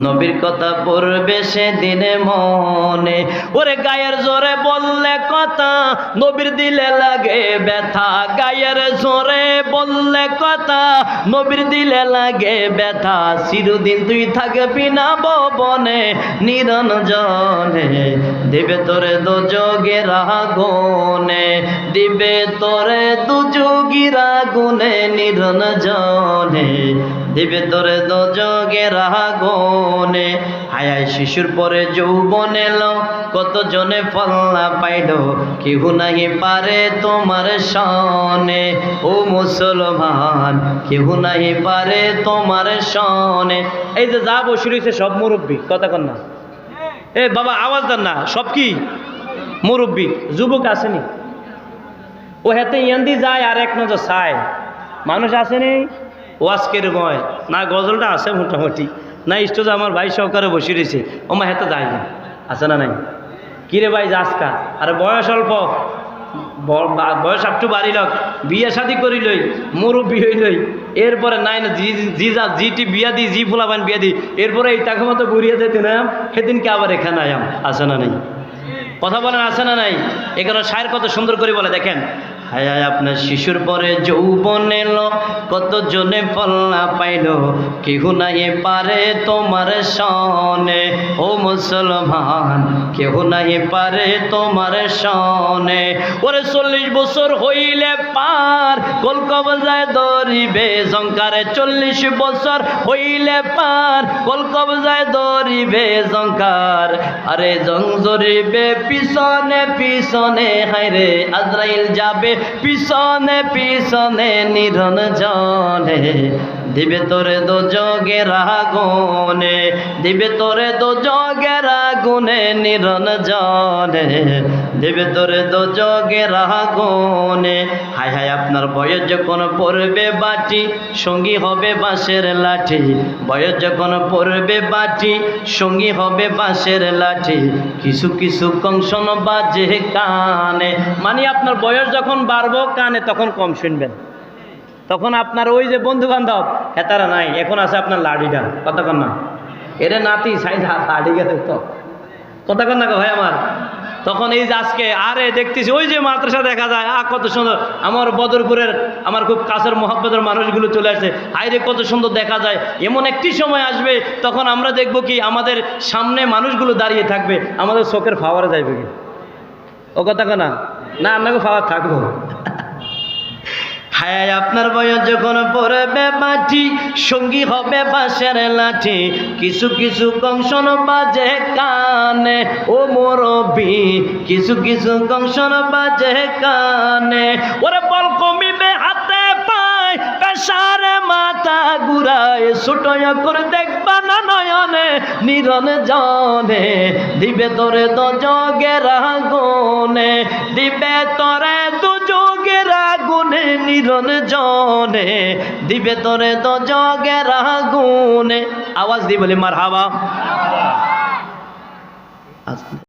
নবীর কথা পড়বে সে দিনে মনে। ওরে গায়ের জোরে বললে কথা, নবীর দিলে লাগে ব্যথা। গায়ের জোরে বললে কথা, নবীর দিলে লাগে ব্যথা। চিরদিন তুই থাকবি না বনে নিরঞ্জনে দেবে তোরে দুযোগের আগুনে, দিবে তোরে দুযোগীরা গুনে নিরঞ্জনে দিবে তোরে দুযোগের আগুনে। হায় হায় শিশুর পরে যৌবন এলো কত জনে ফল্লা পাইল কেউ নাহি পারে তোমার সনে ও মুসলমান কেউ নাহি পারে তোমার সনে এই যে যা বসে সব মুরব্বী, কথা কন না। এ বাবা, আওয়াজ দেন না, সব কি? মুরব্বী, যুবক আসেনি ও হাতে ইয়ান্দি যায়, আর এক নজর চায়। মানুষ আসেনি ওয়াজকের ময় না, গজলটা আছে মোটামুটি। না স্টোজ আমার ভাই সহকারে বসে রয়েছে। ও মা হেতে যায় না। আছে না নাই? কিরে ভাই যাসকা আরে, বয়স অল্প। বয়স একটু বাড়িলক বিয়ে শাদি করিলই মুরব্বী হইলই এরপরে নাই না, জি যা জিটি বিয়া দি, জি ফুলাবান বিয়া দি, এরপরে এই টাকা মতো ঘুরিয়ে যেতে না, সেদিনকে আবার এখানে আয়াম। আছে না নাই? কথা বলেন আছে না নাই? এখানে সায়ের কত সুন্দর করে বলে দেখেন। হায় হায় আপনার শিশুর পরে যৌবন এলো কত জনে পল্লা পাইল, কেহ নাই পারে তোমার সনে ও মুসলমান, কেহ নাই পারে তোমার সনে ওরে চল্লিশ বছর হইলে পার, কলকবজায় দরিবে জঙ্কারে চল্লিশ বছর হইলে পার, কলকবজায় দরিবে জঙ্কার আরে জং জরিবে পিছনে পিছনে হাইরে আজরাইল যাবে পিছনে পিছনে নিরন জনে দিবে তোরে দো জগের আগুনে দিবে তোরে দো জগের আগুনে নিরন জনে। দিবে তোরে দো জগের আগুনে হায় হায় আপনার বয়স যখন পড়বে বাটি, সঙ্গী হবে বাঁশের লাঠি। বয়স যখন পড়বে বাটি, সঙ্গী হবে বাঁশের লাঠি। কিছু কিছু কংসন বাজে কানে মানে আপনার বয়স যখন বাড়বো কানে, তখন কম শুনবেন। তখন আপনার ওই যে বন্ধু বান্ধব হেতারা নাই, এখন আছে আপনার লাডিটা কতক্ষণ না। এরে নাতি সাইজ লাডি গেছে তো। কতক্ষণ না ভাই আমার। তখন এই যে আজকে, আরে দেখতেছি, ওই যে মাদ্রাসা দেখা যায় আ কত সুন্দর। আমার বদরপুরের, আমার খুব কাছের মহাব্বতের মানুষগুলো চলে আসছে আইরে কত সুন্দর দেখা যায়। এমন একটি সময় আসবে, তখন আমরা দেখব কি, আমাদের সামনে মানুষগুলো দাঁড়িয়ে থাকবে, আমাদের চোখের ফাওয়ারে যাইবে কি? ও কথা না? না, আপনাকে ফাওয়ার থাকব। হায়, আপনার বয়স যখন পড়বে মাটি, সঙ্গী হবে বাঁশের লাঠি। কিছু কিছু কংসন বাজে কানে, ও মোরবি কিছু কিছু কংসন বাজে কানে। ওরে বল, কমিবে হাতে পায়, পেশারে মাথা ঘুরায়, ছোট করে দেখবা না নয়নে, নিরন জনে। দিবে তোরে তো জগের আগুনে, দিবে তোরে দু যোগের আগুনে নিরন জনে দিবে তোরে তো জগের আগুনে। আওয়াজ দি বলি মার হাওয়া